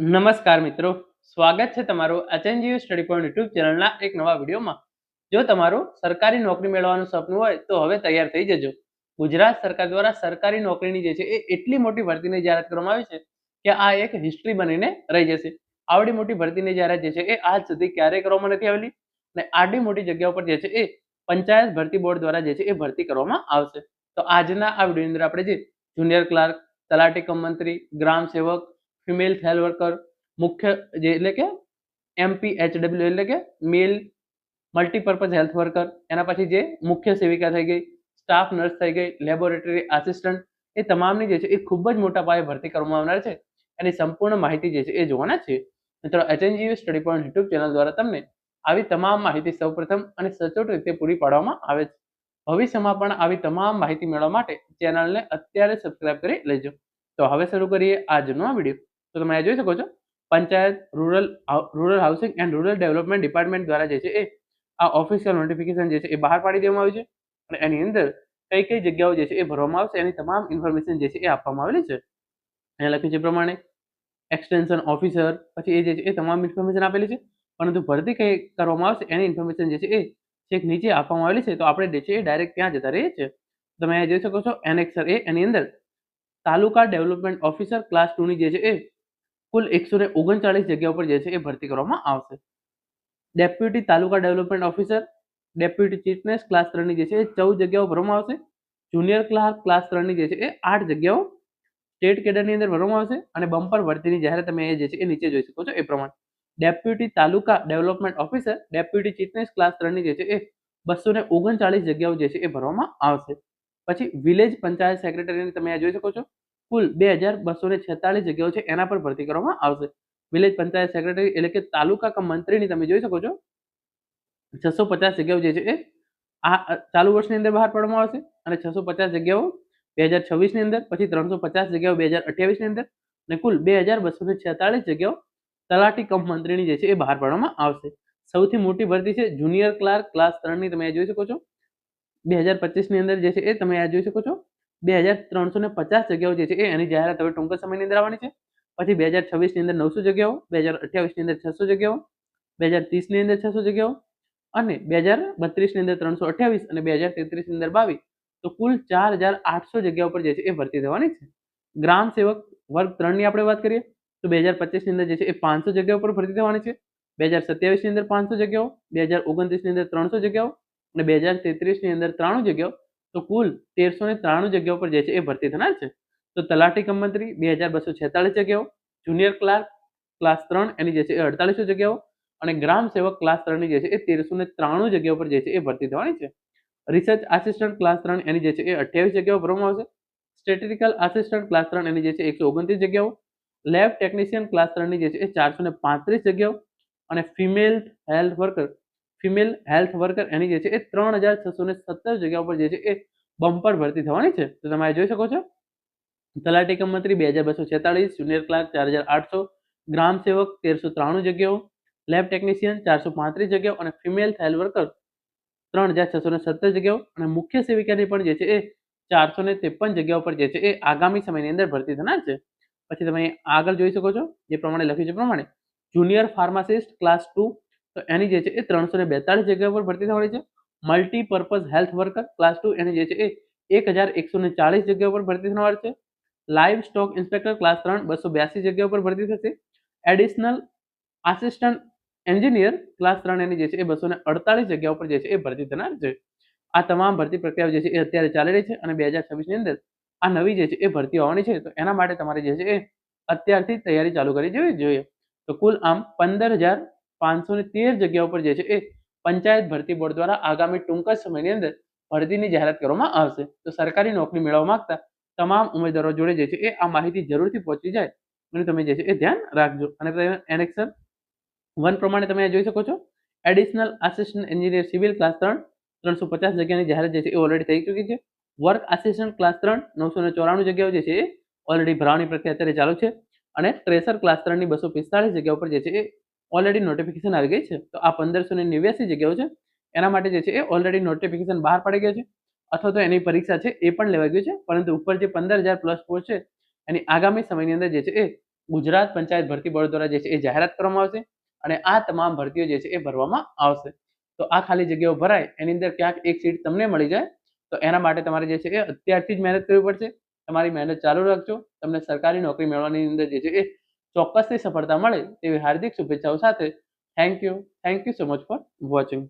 નમસ્કાર મિત્રો. સ્વાગત છે તમારું એચએનજીયુ સ્ટડી પોઈન્ટ યુટ્યુબ ચેનલના એક નવા વિડીયોમાં. જો તમારું સરકારી નોકરી મેળવવાનું સપનું હોય, તો હવે તૈયાર થઈ જજો. ગુજરાત સરકાર દ્વારા સરકારી નોકરીની જે છે, એ એટલી મોટી ભરતીની જાહેરાત કરવામાં આવી છે કે આ એક હિસ્ટ્રી બનીને રહી જશે. આવડી મોટી ભરતીની જાહેરાત જે છે, એ આજ સુધી ક્યારેય કરવામાં નથી આવેલી? અને આડી મોટી જગ્યાઓ પર જે છે, એ પંચાયત ભરતી બોર્ડ દ્વારા જે છે, એ ભરતી કરવામાં આવશે. તો આજના આ વિડીયોની અંદર આપણે જે જુનિયર ક્લાર્ક, તલાટી કમ મંત્રી, ગ્રામ સેવક ફિમેલ હેલ્થ વર્કર મુખ્ય જે એટલે કે એમપી એચડબલ્યુ એટલે કે મેલ મલ્ટીપર્પઝ હેલ્થ વર્કર એના પછી જે મુખ્ય સેવિકા થઈ ગઈ સ્ટાફ નર્સ થઈ ગઈ લેબોરેટરી આસિસ્ટન્ટ એ તમામની જે છે એ ખૂબ જ મોટા પાયે ભરતી કરવામાં આવનાર છે. એની સંપૂર્ણ માહિતી જે છે એ જોવાના છે. મિત્રો HNGU study point YouTube channel દ્વારા તમને આવી તમામ માહિતી સૌપ્રથમ અને સચોટ રીતે પૂરી પાડવામાં આવે છે. ભવિષ્યમાં પણ આવી તમામ માહિતી મેળવવા માટે ચેનલને અત્યારે સબસ્ક્રાઇબ કરી લેજો. તો હવે શરૂ કરીએ આજનો આ વીડિયો તો તમે જોઈ શકો છો, panchayat rural rural housing and rural development department દ્વારા જે છે એ આ ઓફિશિયલ નોટિફિકેશન જે છે એ બહાર પાડી દેવામાં આવ્યું છે અને એની અંદર કઈ કઈ જગ્યાઓ જે છે એ ભરવામાં આવશે એની તમામ ઇન્ફોર્મેશન જે છે એ આપવામાં આવેલી છે. અહીંયા લખ્યું છે પ્રમાણે એક્સટેન્શન ઓફિસર પછી એ જે છે એ તમામ ઇન્ફોર્મેશન આપેલી છે, પરંતુ ભરતી કઈ કરવામાં આવશે એની ઇન્ફોર્મેશન જે છે એ ચેક નીચે આપવામાં આવેલી છે, તો આપણે જે છે એ ડાયરેક્ટ ત્યાં જતા રહીએ છીએ. તમે અહીંયા જોઈ શકો છો એનેક્સર એ એની અંદર તાલુકા ડેવલપમેન્ટ ઓફિસર ક્લાસ ટુની જે છે એ કુલ એકસો ને ઓગણચાળીસ જગ્યાઓ પર જે છે એ ભરતી કરવામાં આવશે. Deputy taluka development officer deputy ચીફનેસ class ત્રણની જે છે એ ચૌદ જગ્યાઓ ભરવામાં આવશે. જુનિયર ક્લાર્ક ક્લાસ ત્રણની જે છે એ આઠ જગ્યાઓ સ્ટેટ કેડરની અંદર ભરવામાં આવશે અને બમ્પર ભરતીની જાહેરાત તમે એ જે છે એ નીચે જોઈ શકો છો એ પ્રમાણે. Deputy taluka development officer deputy ચીફનેસ class ત્રણની જે છે એ બસો ને ઓગણચાળીસ જગ્યાઓ જે છે એ ભરવામાં આવશે. પછી વિલેજ પંચાયત સેક્રેટરીની તમે આ જોઈ શકો છો. કુલ બે હજાર બસો ને છેતાલીસ જગ્યાઓ છે એના પર ભરતી કરવામાં આવશે. વિલેજ પંચાયત સેક્રેટરી એટલે કે તાલુકા કમ મંત્રીની તમે જોઈ શકો છો. છસો પચાસ જગ્યાઓ જે છે એ આ ચાલુ વર્ષની અંદર બહાર પાડવામાં આવશે અને છસો પચાસ જગ્યાઓ બે હજાર છવ્વીસની અંદર, પછી ત્રણસો પચાસ જગ્યાઓ બે હજાર અઠ્યાવીસની અંદર અને કુલ બે હજાર બસો ને છેતાલીસ જગ્યાઓ તલાટી કમ મંત્રીની જે છે એ બહાર પાડવામાં આવશે. સૌથી મોટી ભરતી છે જુનિયર ક્લાર્ક ક્લાસ ત્રણની તમે જોઈ શકો છો. બે હજાર પચીસની અંદર જે છે એ તમે આ જોઈ શકો છો. બે હજાર ત્રણસો ને પચાસ જગ્યાઓ જે છે એ એની જાહેરાત હવે ટૂંક સમયની અંદર આવવાની છે પછી બે હજાર છવ્વીસની અંદર નવસો જગ્યાઓ બે હજાર અઠ્યાવીસની અંદર છસો જગ્યાઓ બે હજાર ત્રીસની અંદર છસો જગ્યાઓ અને બે હજાર બત્રીસની અંદર ત્રણસો અઠ્યાવીસ અને બે હજાર તેત્રીસની અંદર બાવીસ તો કુલ ચાર હજાર આઠસો જગ્યાઓ પર જે છે એ ભરતી થવાની છે ગ્રામ સેવક વર્ગ ત્રણની આપણે વાત કરીએ તો બે હજાર પચીસની અંદર જે છે એ પાંચસો જગ્યાઓ પર ભરતી થવાની છે બે હજાર સત્યાવીસની અંદર પાંચસો જગ્યાઓ બે હજાર ઓગણત્રીસની અંદર ત્રણસો જગ્યાઓ અને બે હજાર તેત્રીસની અંદર ત્રાણું જગ્યાઓ તો કુલ તેરસો ને ત્રાણું જગ્યાઓ પર જે છે એ ભરતી થનાર છે. તો તલાટી કમ બે હજાર બસો છેતાલીસ જગ્યાઓ, જુનિયર ક્લાર્ક ક્લાસ ત્રણ એની જે છે એ અડતાલીસો જગ્યાઓ અને ગ્રામ સેવક ક્લાસ ત્રણની જે છે એ તેરસો ને ત્રાણું જગ્યાઓ પર જે છે એ ભરતી થવાની છે. રિસર્ચ આસિસ્ટન્ટ ક્લાસ ત્રણ એની જે છે એ અઠ્યાવીસ જગ્યાઓ ભરવામાં આવશે. સ્ટેટિસ્ટિકલ આસિસ્ટન્ટ ક્લાસ ત્રણ એની જે છે એકસો ઓગણત્રીસ જગ્યાઓ. લેબ ટેકનિશિયન ક્લાસ ત્રણની જે છે એ ચારસો ને પાંત્રીસ જગ્યાઓ. અને female health worker female health worker એની જે છે એ ત્રણ હજાર છસો ને સત્તર જગ્યા પર જે છે એ બમ્પર ભરતી થવાની છે. તો તમે જોઈ શકો છો. તલાટી કમ મંત્રી બે હજાર બસો છેતાળીસ, જુનિયર ક્લાર્ક ચાર હજાર આઠસો, ગ્રામ સેવક તેરસો ત્રાણું જગ્યાઓ, લેબ ટેકનિશિયન ચારસો પાંત્રીસ જગ્યાઓ અને ફિમેલ હેલ્થ વર્કર ત્રણ હજાર છસો ને સત્તર જગ્યાઓ અને મુખ્ય સેવિકાની પણ જે છે એ ચારસો ને ત્રેપન જગ્યાઓ પર જે છે એ આગામી સમયની અંદર ભરતી થનાર છે. પછી તમે આગળ જોઈ શકો છો. જે પ્રમાણે લખ્યું છે પ્રમાણે જુનિયર ફાર્માસિસ્ટ ક્લાસ ટુ તો એની જે છે એ ત્રણસો ને બેતાળીસ જગ્યા પર ભરતી થવાની છે. Multipurpose health worker class two એની જે છે એ એક હજાર એકસો ને ચાલીસ જગ્યા પર ભરતી થવાની છે. લાઈવ સ્ટોક ઇન્સ્પેક્ટર ક્લાસ ત્રણ બસો બ્યાસી જગ્યા પર ભરતી થશે. એડિશનલ આસિસ્ટન્ટ એન્જિનિયર ક્લાસ ત્રણ એની જે છે એ બસો ને અડતાલીસ જગ્યા ઉપર જે છે એ ભરતી થનાર છે. આ તમામ ભરતી પ્રક્રિયાઓ જે છે એ અત્યારે ચાલી રહી છે અને બે હજાર છવ્વીસની અંદર આ નવી જે છે એ ભરતી આવવાની છે. તો એના માટે તમારે જે છે એ અત્યારથી તૈયારી ચાલુ કરી દેવી જોઈએ. તો કુલ આમ પંદર હજાર પાંચસો ને તેર જગ્યા ઉપર જે છે એ પંચાયત ભરતી બોર્ડ દ્વારા આગામી ટૂંક સમયની અંદર ભરતીની જાહેરાત કરવામાં આવશે. તો સરકારી નોકરી મેળવવા માંગતા તમામ ઉમેદવારો જોડે જે છે એ આ માહિતી જરૂરથી પહોંચી જાય અને તમે જે છે એ ધ્યાન રાખજો. અને એનેક્સર વન પ્રમાણે તમે જોઈ શકો છો. Additional assistant engineer civil class ત્રણ, ત્રણસો પચાસ જગ્યાની જાહેરાત જે છે એ ઓલરેડી થઈ ચૂકી છે. વર્ક આસિસ્ટન્ટ ક્લાસ ત્રણ, નવસો ને ચોરાણું જગ્યાઓ જે છે એ ઓલરેડી ભરાવાની પ્રક્રિયા અત્યારે ચાલુ છે. અને ટ્રેસર ક્લાસ ત્રણની બસો પિસ્તાળીસ જગ્યા ઉપર જે છે એ ઓલરેડી નોટિફિકેશન આવી ગઈ છે. તો આ પંદરસો ને નેવ્યાસી જગ્યાઓ છે. એના માટે જે છે એ ઓલરેડી નોટિફિકેશન બહાર પડી ગયું છે. અથવા તો એની પરીક્ષા છે એ પણ લેવાઈ ગઈ છે. પરંતુ ઉપર જે પંદર હજાર પ્લસ પોસ્ટ છે, એની આગામી સમયની અંદર જે છે એ ગુજરાત પંચાયત ભરતી બોર્ડ દ્વારા જે છે એ જાહેરાત કરવામાં આવશે અને આ તમામ ભરતીઓ જે છે એ ભરવામાં આવશે. તો આ ખાલી જગ્યાઓ ભરાય, એની અંદર ક્યાંક એક સીટ તમને મળી જાય. તો એના માટે તમારે જે છે એ અત્યારથી જ મહેનત કરવી પડશે. તમારી મહેનત ચાલુ રાખજો. તમને સરકારી નોકરી મેળવવાની અંદર જે છે એ ચોક્કસથી સફળતા મળે તેવી હાર્દિક શુભેચ્છાઓ સાથે. Thank you thank you so much for watching